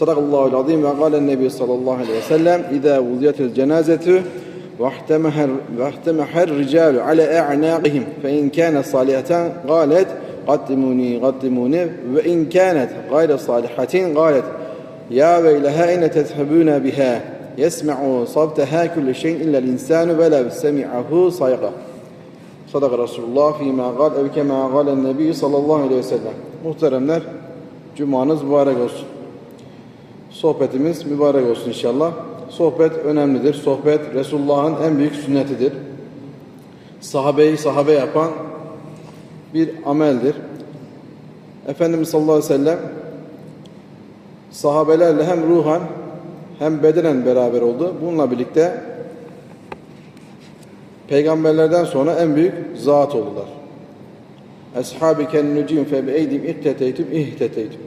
Sadakallahu العظيم وقال النبي صلى الله عليه وسلم إذا وضعت الجنازة واحتمح واحتمح الرجال على أعناقهم فإن كانت صالحة قالت قدموني قدموني وإن كانت غير صالحة قالت يا ويلها أين تذهبون بها يسمع صوتها كل شيء إلا الإنسان ولو سمعه صيغة صدق رسول الله فيما قال أو كما قال النبي sallallahu aleyhi ve sellem. Muhteremler, cumanız mübarek olsun. Sohbetimiz mübarek olsun inşallah. Sohbet önemlidir. Sohbet Resulullah'ın en büyük sünnetidir. Sahabeyi sahabe yapan bir ameldir. Efendimiz sallallahu aleyhi ve sellem sahabelerle hem ruhan hem bedenen beraber oldu. Bununla birlikte peygamberlerden sonra en büyük zat oldular. Eshabi ken nucim fe bi eydim ihteteytum ihteteytum.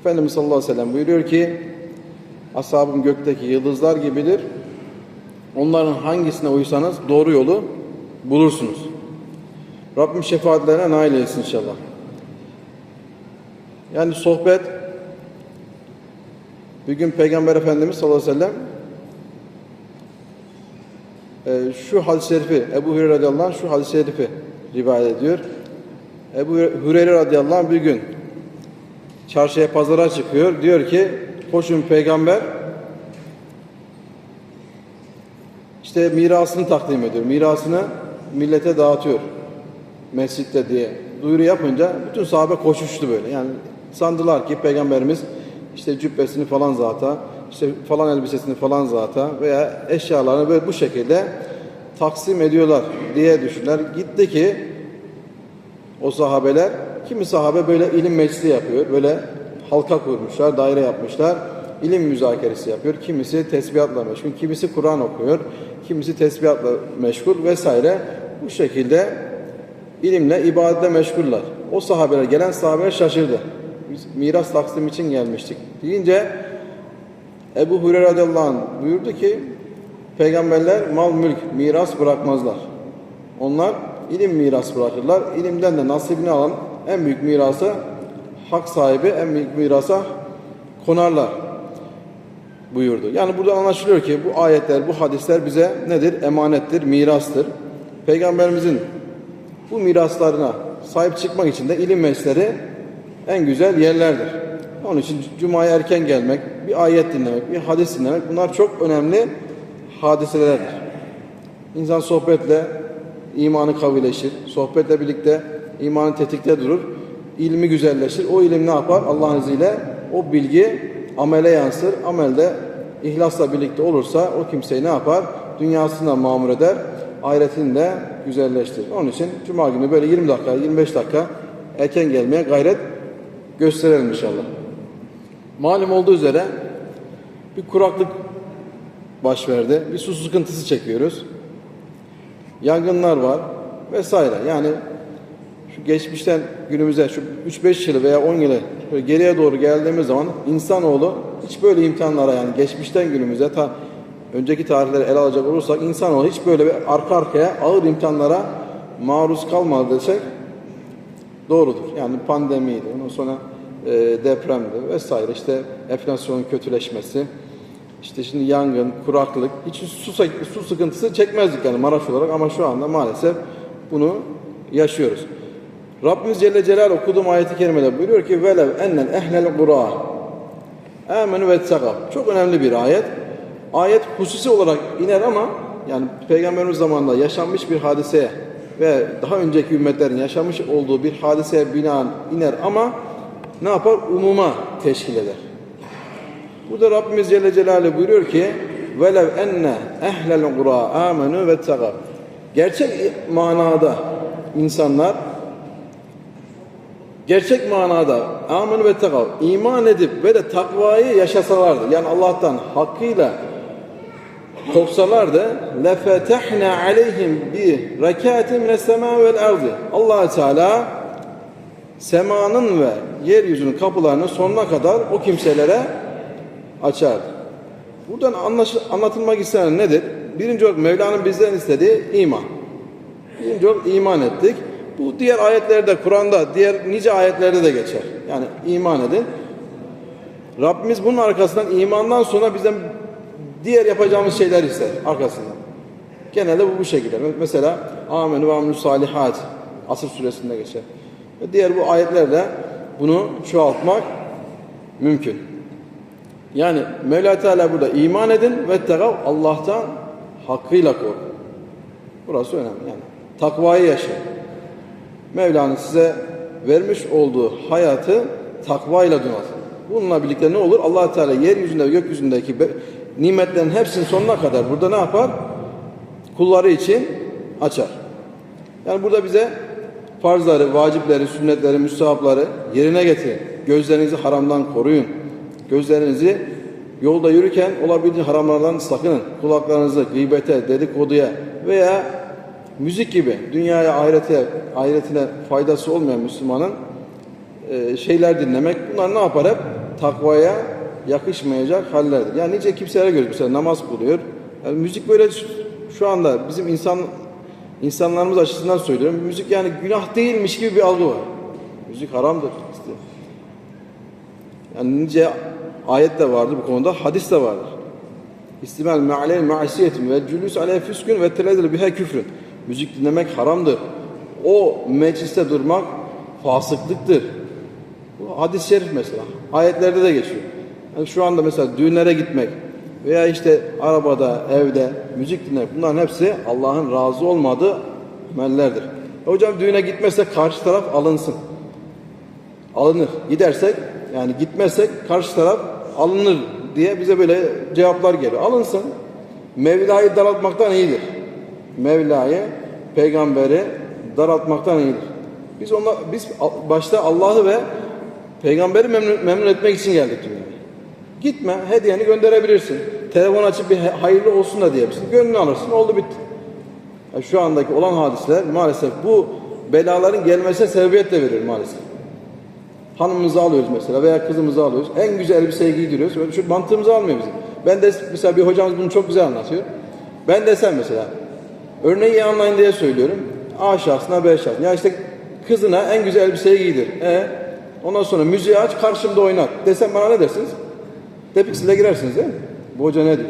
Efendimiz sallallahu aleyhi ve sellem buyuruyor ki ashabım gökteki yıldızlar gibidir. Onların hangisine uysanız doğru yolu bulursunuz. Rabbim şefaatlerine nail etsin inşallah. Yani sohbet bir gün Peygamber Efendimiz sallallahu aleyhi ve sellem e, şu hadis-i şerifi Ebu Hureyre radıyallahu anh şu hadis-i şerifi rivayet ediyor. Ebu Hureyre radıyallahu anh bir gün çarşıya pazara çıkıyor. Diyor ki koşun peygamber işte mirasını takdim ediyor. Mirasını millete dağıtıyor. Mescitte diye duyuru yapınca bütün sahabe koşuştu böyle. Yani sandılar ki peygamberimiz işte cübbesini falan zata, işte falan elbisesini falan zata veya eşyalarını böyle bu şekilde taksim ediyorlar diye düşünler. Gitti ki o sahabeler, kimi sahabe böyle ilim meclisi yapıyor, böyle halka kurmuşlar, daire yapmışlar, ilim müzakeresi yapıyor. Kimisi tesbihatla meşgul, kimisi Kur'an okuyor, kimisi tesbihatla meşgul vesaire. Bu şekilde ilimle, ibadetle meşguller. O sahabeler, gelen sahabeler şaşırdı. Biz miras taksim için gelmiştik. Deyince Ebu Hureyre radıyallahu anh buyurdu ki peygamberler mal mülk miras bırakmazlar. Onlar ilim miras bırakırlar. İlimden de nasibini alan en büyük mirası hak sahibi en büyük mirasa konarlar buyurdu. Yani burada anlaşılıyor ki bu ayetler, bu hadisler bize nedir? Emanettir, mirastır. Peygamberimizin bu miraslarına sahip çıkmak için de ilim meclisleri en güzel yerlerdir. Onun için Cuma'ya erken gelmek, bir ayet dinlemek, bir hadis dinlemek bunlar çok önemli hadiselerdir. İnsan sohbetle imanı kavileşir. Sohbetle birlikte imanı tetikte durur. İlmi güzelleşir. O ilim ne yapar? Allah'ın izniyle o bilgi amele yansır. Amelde ihlasla birlikte olursa o kimseyi ne yapar? Dünyasını da mamur eder. Ahiretini de güzelleştirir. Onun için Cuma günü böyle 20 dakika, 25 dakika erken gelmeye gayret gösterelim inşallah. Malum olduğu üzere bir kuraklık baş verdi. Bir su sıkıntısı çekiyoruz. Yangınlar var vesaire. Yani şu geçmişten günümüze şu 3-5 yılı veya 10 yılı geriye doğru geldiğimiz zaman insanoğlu hiç böyle imtihanlara yani geçmişten günümüze ta önceki tarihleri ele alacak olursak insanoğlu hiç böyle bir arka arkaya ağır imtihanlara maruz kalmadı desek doğrudur. Yani pandemiydi. Ondan sonra e, depremdi vesaire işte enflasyonun kötüleşmesi işte şimdi yangın, kuraklık hiç su, su sıkıntısı çekmezdik yani Maraş olarak ama şu anda maalesef bunu yaşıyoruz. Rabbimiz Celle Celal okuduğum ayeti kerimede buyuruyor ki velev ennel ehlel qura amenu ve Çok önemli bir ayet. Ayet hususi olarak iner ama yani Peygamberimiz zamanında yaşanmış bir hadiseye ve daha önceki ümmetlerin yaşamış olduğu bir hadiseye binaen iner ama ne yapar? Umuma teşkil eder. Burada Rabbimiz Celle Celaluhu buyuruyor ki velev enne ehlel qura amenu ve Gerçek manada insanlar gerçek manada amenu ve takav iman edip ve de takvayı yaşasalardı yani Allah'tan hakkıyla korksalardı lefetehna aleyhim bi rekatin mine sema vel ardı allah Teala semanın ve yeryüzünün kapılarını sonuna kadar o kimselere açar. Buradan anlatılmak istenen nedir? Birinci olarak Mevla'nın bizden istediği iman. Birinci olarak iman ettik. Bu diğer ayetlerde, Kur'an'da, diğer nice ayetlerde de geçer. Yani iman edin. Rabbimiz bunun arkasından imandan sonra bizden diğer yapacağımız şeyler ister arkasından. Genelde bu bu şekilde. Mesela amenü ve aminu salihat Asır suresinde geçer. Ve diğer bu ayetlerle bunu çoğaltmak mümkün. Yani Mevla Teala burada iman edin ve tegav Allah'tan hakkıyla korkun. Burası önemli yani. Takvayı yaşayın. Mevla'nın size vermiş olduğu hayatı takvayla donatın. Bununla birlikte ne olur? allah Teala yeryüzünde ve gökyüzündeki nimetlerin hepsinin sonuna kadar burada ne yapar? Kulları için açar. Yani burada bize farzları, vacipleri, sünnetleri, müstahapları yerine getirin. Gözlerinizi haramdan koruyun. Gözlerinizi yolda yürürken olabildiğince haramlardan sakının. Kulaklarınızı gıybete, dedikoduya veya müzik gibi dünyaya, ahirete, ahiretine faydası olmayan Müslümanın e, şeyler dinlemek bunlar ne yapar hep? Takvaya yakışmayacak hallerdir. Yani nice kimselere göre mesela namaz kılıyor. Yani müzik böyle şu- anda bizim insan insanlarımız açısından söylüyorum. Müzik yani günah değilmiş gibi bir algı var. Müzik haramdır. işte. Yani nice ayet de vardır bu konuda, hadis de vardır. İstimel me'alel ma'asiyetin ve cülüs aleyh füskün ve teledil biha küfrün. Müzik dinlemek haramdır. O mecliste durmak fasıklıktır. Bu hadis-i şerif mesela. Ayetlerde de geçiyor. Yani şu anda mesela düğünlere gitmek veya işte arabada, evde müzik dinlemek bunların hepsi Allah'ın razı olmadığı amellerdir. E hocam düğüne gitmezsek karşı taraf alınsın. Alınır. Gidersek yani gitmezsek karşı taraf alınır diye bize böyle cevaplar geliyor. Alınsın. Mevla'yı daraltmaktan iyidir. Mevla'yı, peygamberi daraltmaktan iyidir. Biz onlar, biz başta Allah'ı ve peygamberi memnun, memnun etmek için geldik dünyaya. Gitme, hediyeni gönderebilirsin. Telefon açıp bir hayırlı olsun da diyebilirsin. Gönlünü alırsın, oldu bitti. Yani şu andaki olan hadisler maalesef bu belaların gelmesine sebebiyet de verir maalesef. Hanımımızı alıyoruz mesela veya kızımızı alıyoruz. En güzel elbiseyi giydiriyoruz. Böyle şu mantığımızı almıyor bizim. Ben de mesela bir hocamız bunu çok güzel anlatıyor. Ben desem mesela örneği iyi anlayın diye söylüyorum. A şahsına B şahsına. Ya işte kızına en güzel elbiseyi giydir. E ondan sonra müziği aç karşımda oynat. Desem bana ne dersiniz? Tepkisiyle girersiniz değil mi? Bu hoca ne diyor?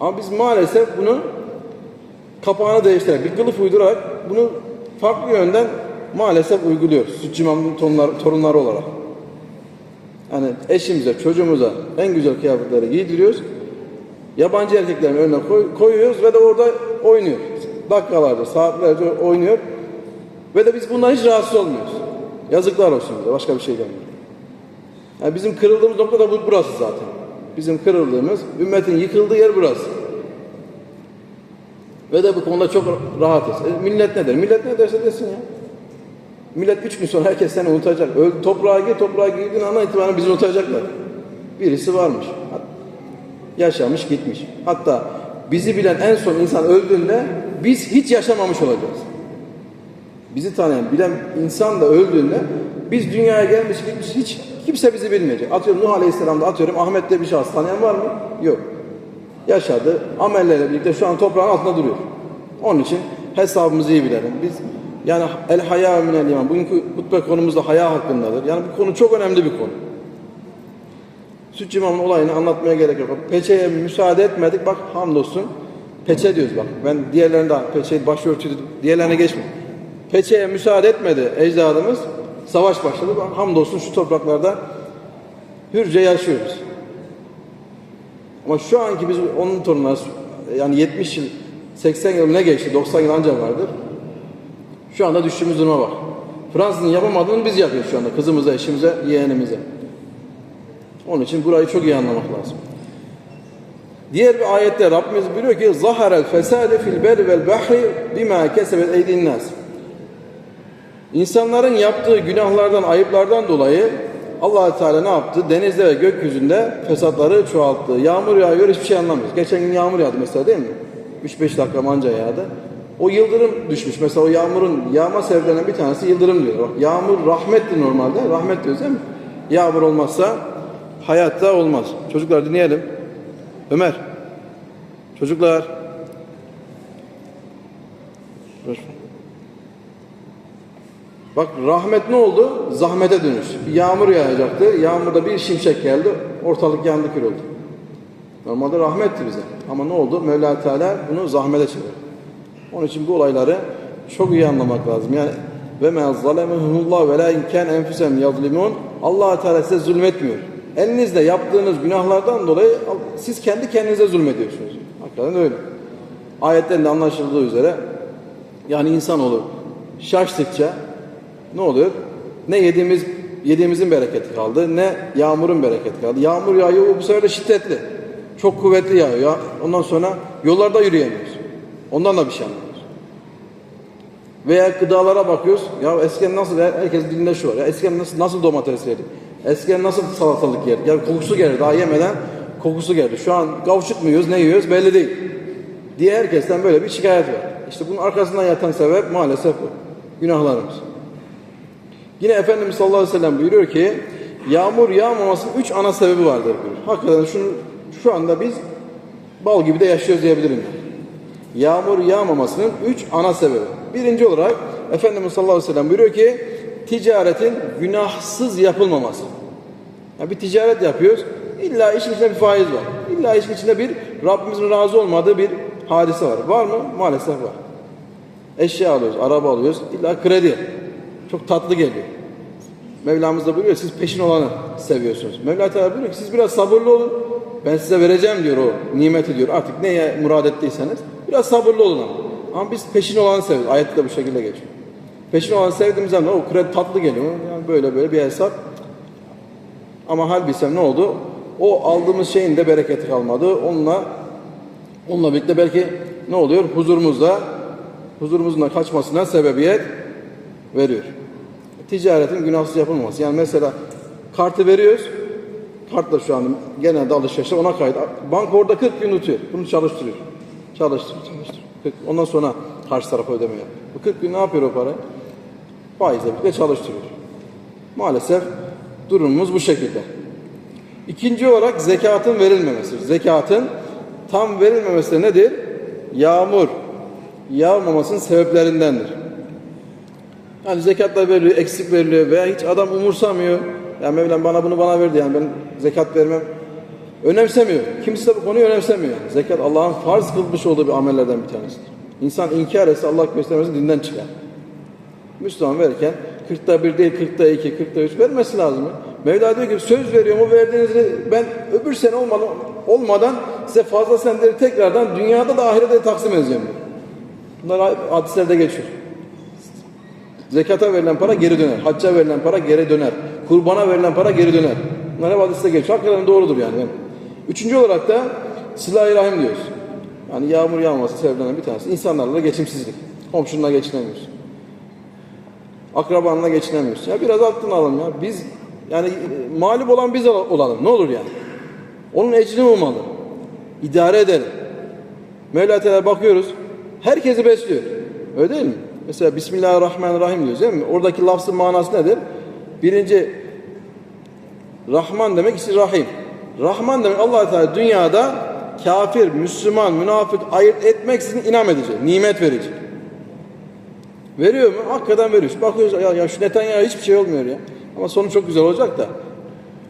Ama biz maalesef bunu kapağını değiştirerek, bir kılıf uydurarak bunu farklı yönden maalesef uyguluyoruz. Sütçü tonlar- torunları olarak. Yani eşimize, çocuğumuza en güzel kıyafetleri giydiriyoruz. Yabancı erkeklerin önüne koy- koyuyoruz ve de orada oynuyor. Dakikalarca, saatlerce oynuyor. Ve de biz bundan hiç rahatsız olmuyoruz. Yazıklar olsun bize. Başka bir şey demiyorum. Yani bizim kırıldığımız nokta da bu, burası zaten. Bizim kırıldığımız, ümmetin yıkıldığı yer burası. Ve de bu konuda çok rahatız. E, millet ne der? Millet ne derse desin ya. Millet üç gün sonra herkes seni unutacak. Öl, toprağa gir, toprağa girdiğin andan itibaren bizi unutacaklar. Birisi varmış. Yaşamış gitmiş. Hatta bizi bilen en son insan öldüğünde biz hiç yaşamamış olacağız. Bizi tanıyan, bilen insan da öldüğünde biz dünyaya gelmiş gitmiş hiç kimse bizi bilmeyecek. Atıyorum Nuh Aleyhisselam'da atıyorum Ahmet diye bir şahıs tanıyan var mı? Yok. Yaşadı. Amellerle birlikte şu an toprağın altında duruyor. Onun için hesabımızı iyi bilelim. Biz yani el haya minel iman. Bugünkü hutbe konumuz da haya hakkındadır. Yani bu konu çok önemli bir konu. Sütçü İmam'ın olayını anlatmaya gerek yok. Peçeye müsaade etmedik. Bak hamdolsun. Peçe diyoruz bak. Ben diğerlerinde peçe başörtü diğerlerine geçme. Peçeye müsaade etmedi ecdadımız. Savaş başladı. Bak, hamdolsun şu topraklarda hürce yaşıyoruz. Ama şu anki biz onun torunları yani 70 yıl 80 yıl ne geçti 90 yıl ancak vardır. Şu anda düştüğümüz duruma bak. Fransız'ın yapamadığını biz yapıyoruz şu anda kızımıza, eşimize, yeğenimize. Onun için burayı çok iyi anlamak lazım. Diğer bir ayette Rabbimiz buyuruyor ki zaharel fesade fil berri vel bahri bima kesebet eydin nas. İnsanların yaptığı günahlardan, ayıplardan dolayı allah Teala ne yaptı? Denizde ve gökyüzünde fesatları çoğalttı. Yağmur yağıyor, hiçbir şey anlamıyoruz. Geçen gün yağmur yağdı mesela değil mi? 3-5 dakika manca yağdı. O yıldırım düşmüş. Mesela o yağmurun yağma sebeplerinden bir tanesi yıldırım diyor. Yağmur rahmettir normalde. Rahmet diyoruz değil mi? Yağmur olmazsa hayatta olmaz. Çocuklar dinleyelim. Ömer. Çocuklar. Bak rahmet ne oldu? Zahmete dönüştü. Bir yağmur yağacaktı. Yağmurda bir şimşek geldi. Ortalık yandı kül oldu. Normalde rahmetti bize. Ama ne oldu? Mevla Teala bunu zahmete çevirdi. Onun için bu olayları çok iyi anlamak lazım. Yani ve ma zalemehumullah ve la inken enfusem yazlimun. Allah Teala size zulmetmiyor. Elinizde yaptığınız günahlardan dolayı siz kendi kendinize zulmediyorsunuz. Hakikaten öyle. Ayetten de anlaşıldığı üzere yani insanoğlu şaştıkça ne oluyor? Ne yediğimiz yediğimizin bereketi kaldı, ne yağmurun bereketi kaldı. Yağmur yağıyor, bu sefer de şiddetli. Çok kuvvetli yağıyor. Ya. Ondan sonra yollarda yürüyemiyoruz. Ondan da bir şey anlamıyoruz. Veya gıdalara bakıyoruz. Ya eskiden nasıl herkes dilinde şu var. Ya eskiden nasıl nasıl domates yerdi? Eskiden nasıl salatalık yerdi? Yani kokusu geldi. Daha yemeden kokusu geldi. Şu an kavuşuk mu ne yiyoruz belli değil. Diye herkesten böyle bir şikayet var. İşte bunun arkasından yatan sebep maalesef bu. Günahlarımız. Yine Efendimiz sallallahu aleyhi ve sellem buyuruyor ki yağmur yağmamasının üç ana sebebi vardır buyuruyor. Hakikaten şunu, şu anda biz bal gibi de yaşıyoruz diyebilirim. Yağmur yağmamasının üç ana sebebi. Birinci olarak Efendimiz sallallahu aleyhi ve sellem buyuruyor ki ticaretin günahsız yapılmaması. Yani bir ticaret yapıyoruz. İlla işin içinde bir faiz var. İlla işin içinde bir Rabbimizin razı olmadığı bir hadise var. Var mı? Maalesef var. Eşya alıyoruz, araba alıyoruz. İlla kredi. Çok tatlı geliyor. Mevlamız da buyuruyor siz peşin olanı seviyorsunuz. Mevla Teala buyuruyor ki siz biraz sabırlı olun. Ben size vereceğim diyor o nimeti diyor. Artık neye murad ettiyseniz biraz sabırlı olun ama. Ama biz peşin olanı seviyoruz. Ayette de bu şekilde geçiyor. Peşin olanı sevdiğimiz zaman o kredi tatlı geliyor. Yani böyle böyle bir hesap. Ama hal bilsem ne oldu? O aldığımız şeyin de bereketi kalmadı. Onunla onunla birlikte belki ne oluyor? Huzurumuzda huzurumuzun da kaçmasına sebebiyet veriyor. Ticaretin günahsız yapılmaması. Yani mesela kartı veriyoruz. Kartla şu an genelde alışverişler ona kayıt. Banka orada 40 gün tutuyor. Bunu çalıştırıyor. Çalıştırıyor, çalıştırıyor. 40. Ondan sonra karşı tarafa ödeme yapıyor. Bu 40 gün ne yapıyor o para? Faizle birlikte çalıştırıyor. Maalesef durumumuz bu şekilde. İkinci olarak zekatın verilmemesi. Zekatın tam verilmemesi de nedir? Yağmur yağmamasının sebeplerindendir. Yani zekatlar veriliyor, eksik veriliyor veya hiç adam umursamıyor. Ya Mevlam bana bunu bana verdi yani ben zekat vermem. Önemsemiyor. Kimse de bu konuyu önemsemiyor. Zekat Allah'ın farz kılmış olduğu bir amellerden bir tanesidir. İnsan inkar etse Allah göstermesin dinden çıkar. Müslüman verirken 40'ta 1 değil 40'ta 2, 40'ta 3 vermesi lazım. Mevla diyor ki söz veriyorum o verdiğinizi ben öbür sene olmadan, olmadan size fazla senleri tekrardan dünyada da ahirette taksim edeceğim. Bunlar hadislerde geçiyor. Zekata verilen para geri döner. Hacca verilen para geri döner. Kurbana verilen para geri döner. Bunlar hep hadiste geçiyor. Hakikaten doğrudur yani. Üçüncü olarak da silah-i rahim diyoruz. Yani yağmur yağması sebeplerinden bir tanesi. İnsanlarla geçimsizlik. Komşunla geçinemiyorsun. Akrabanla geçinemiyorsun. Ya biraz aklını alalım ya. Biz yani mağlup olan biz olalım. Ne olur yani. Onun ecrini olmalı. İdare edelim. Mevla Teala bakıyoruz. Herkesi besliyor. Öyle değil mi? Mesela Bismillahirrahmanirrahim diyoruz değil mi? Oradaki lafzın manası nedir? Birinci Rahman demek işte Rahim. Rahman demek allah Teala dünyada kafir, Müslüman, münafık ayırt etmeksizin inam edecek, nimet verecek. Veriyor mu? Hakikaten veriyor. Bakıyoruz ya, ya şu Netanyahu hiçbir şey olmuyor ya. Ama sonu çok güzel olacak da.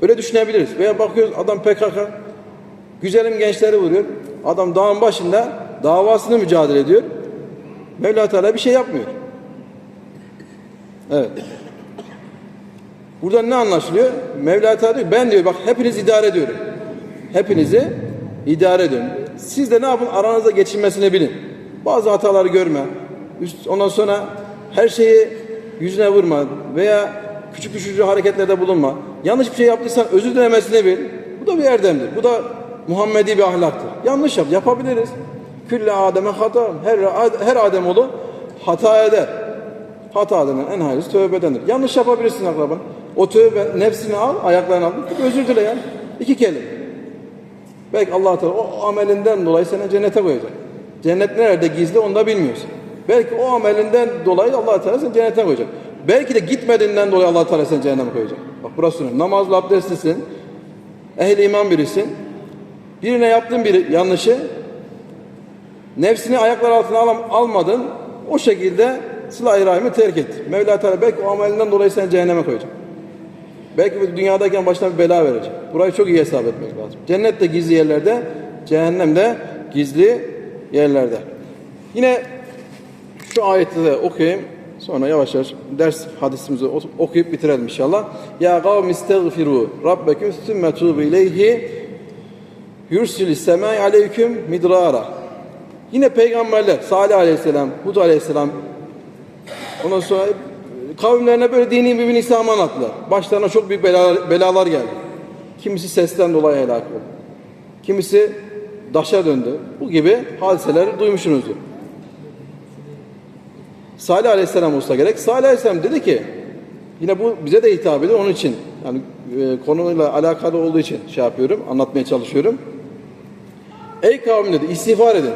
Öyle düşünebiliriz. Veya bakıyoruz adam PKK güzelim gençleri vuruyor. Adam dağın başında davasını mücadele ediyor. Mevla Teala bir şey yapmıyor. Evet. Buradan ne anlaşılıyor? Mevla Teala diyor ben diyor bak hepiniz idare ediyorum. Hepinizi idare ediyorum. Siz de ne yapın? Aranızda geçinmesini bilin. Bazı hataları görme. Üst, ondan sonra her şeyi yüzüne vurma veya küçük düşürücü hareketlerde bulunma. Yanlış bir şey yaptıysan özür dilemesini bil. Bu da bir erdemdir. Bu da Muhammedi bir ahlaktır. Yanlış yap. Yapabiliriz. Külle Adem'e hata. Her, her Ademoğlu hata eder. Hata denen en hayırlısı tövbedendir. Yanlış yapabilirsin akraban. O tövbe nefsini al, ayaklarını al. Özür dile ya. İki kelime. Belki allah Teala o amelinden dolayı seni cennete koyacak. Cennet nerede gizli onu da bilmiyorsun. Belki o amelinden dolayı allah Teala seni cennete koyacak. Belki de gitmediğinden dolayı allah Teala seni cehenneme koyacak. Bak burası önemli. Namazlı abdestlisin. Ehli iman birisin. Birine yaptığın bir yanlışı nefsini ayaklar altına al almadın. O şekilde sıla-i rahimi terk etti. Mevla Teala belki o amelinden dolayı seni cehenneme koyacak. Belki dünyadayken başına bir bela verecek. Burayı çok iyi hesap etmek lazım. Cennet de gizli yerlerde, cehennem de gizli yerlerde. Yine şu ayeti de okuyayım. Sonra yavaş yavaş ders hadisimizi okuyup bitirelim inşallah. Ya kavmi istagfiru rabbekum sümme tubu ileyhi yursil semai aleyküm midrara. Yine peygamberler Salih aleyhisselam, Hud aleyhisselam ondan sonra kavimlerine böyle dini mümin İslam'ı anlattılar. Başlarına çok büyük belalar, belalar geldi. Kimisi sesten dolayı helak oldu. Kimisi daşa döndü. Bu gibi hadiseleri duymuşsunuzdur. Salih Aleyhisselam olsa gerek. Salih Aleyhisselam dedi ki yine bu bize de hitap ediyor onun için yani e, konuyla alakalı olduğu için şey yapıyorum, anlatmaya çalışıyorum. Ey kavim dedi istiğfar edin.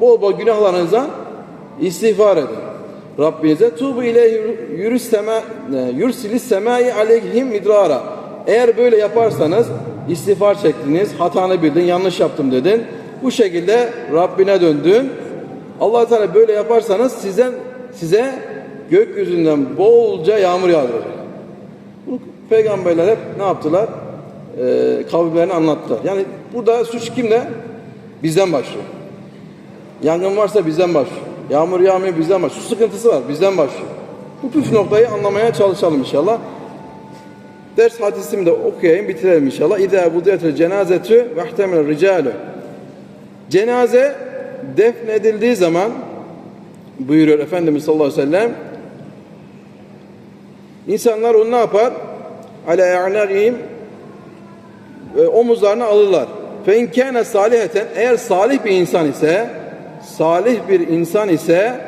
Bol bol günahlarınızdan istiğfar edin. Rabbinize tubu ileyhi yürüs sema yursilis semai aleyhim midrara. Eğer böyle yaparsanız istiğfar çektiniz, hatanı bildin, yanlış yaptım dedin. Bu şekilde Rabbine döndün. Allah Teala böyle yaparsanız sizden size gökyüzünden bolca yağmur yağdıracak. Bu peygamberler hep ne yaptılar? Ee, kavimlerini anlattılar. Yani burada suç kimde? Bizden başlıyor. Yangın varsa bizden başlıyor. Yağmur yağmıyor bizden başlıyor. Su sıkıntısı var bizden başlıyor. Bu püf noktayı anlamaya çalışalım inşallah. Ders hadisimi de okuyayım bitirelim inşallah. İzâ budiyetel cenazetü ve ihtemel ricâlü. Cenaze defnedildiği zaman buyuruyor Efendimiz sallallahu aleyhi ve sellem insanlar onu ne yapar? Ala ya'nâgihim omuzlarına alırlar. Fe in kâne saliheten eğer salih bir insan ise salih bir insan ise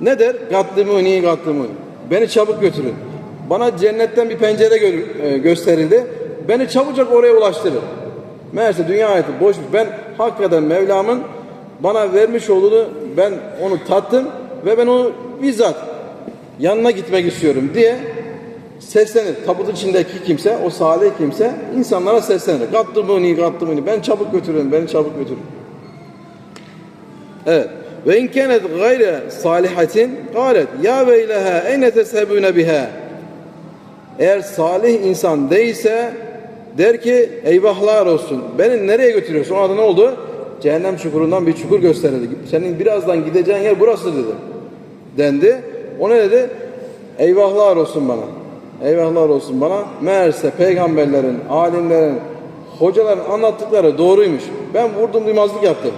ne der? Gaddimuni gaddimuni. Beni çabuk götürün. Bana cennetten bir pencere gö- e, gösterildi. Beni çabucak oraya ulaştırın. Meğerse dünya hayatı boşmuş. Ben hakikaten Mevlam'ın bana vermiş olduğunu ben onu tattım ve ben onu bizzat yanına gitmek istiyorum diye seslenir. Tabutun içindeki kimse, o salih kimse insanlara seslenir. Gaddımuni, gaddımuni. Ben çabuk götürün, beni çabuk götürün. Evet. Ve in kânet gayre salihatin galet ya veyleha ene teshebune biha. Eğer salih insan değilse der ki eyvahlar olsun. Beni nereye götürüyorsun? O adı ne oldu? Cehennem çukurundan bir çukur gösterildi. Senin birazdan gideceğin yer burası dedi. Dendi. O ne dedi? Eyvahlar olsun bana. Eyvahlar olsun bana. Meğerse peygamberlerin, alimlerin, hocaların anlattıkları doğruymuş. Ben vurdum duymazlık yaptım.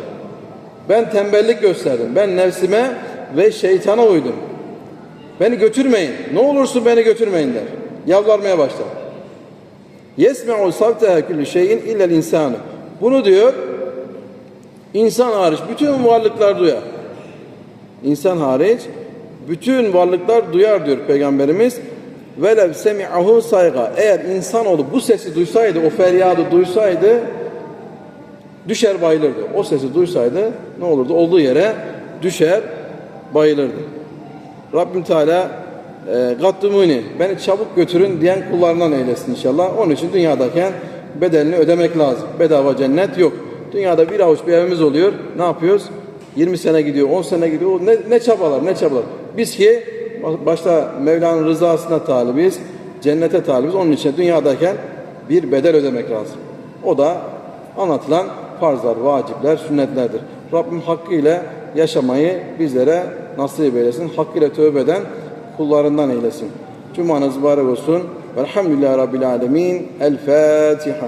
Ben tembellik gösterdim. Ben nefsime ve şeytana uydum. Beni götürmeyin. Ne olursun beni götürmeyin der. Yalvarmaya başlar. Yesme'u savteha kulli şeyin illel insanı. Bunu diyor insan hariç bütün varlıklar duyar. İnsan hariç bütün varlıklar duyar diyor Peygamberimiz. Velev semi'ahu sayga. Eğer insanoğlu bu sesi duysaydı, o feryadı duysaydı düşer bayılırdı. O sesi duysaydı ne olurdu? Olduğu yere düşer bayılırdı. Rabbim Teala gaddumuni beni çabuk götürün diyen kullarından eylesin inşallah. Onun için dünyadayken bedelini ödemek lazım. Bedava cennet yok. Dünyada bir avuç bir evimiz oluyor. Ne yapıyoruz? 20 sene gidiyor, 10 sene gidiyor. Ne, ne çabalar, ne çabalar. Biz ki başta Mevla'nın rızasına talibiz, cennete talibiz. Onun için dünyadayken bir bedel ödemek lazım. O da anlatılan farzlar, vacipler, sünnetlerdir. Rabbim hakkıyla yaşamayı bizlere nasip eylesin. Hakkıyla tövbe eden kullarından eylesin. Cumanız mübarek olsun. Velhamdülillahi Rabbil Alemin. El Fatiha.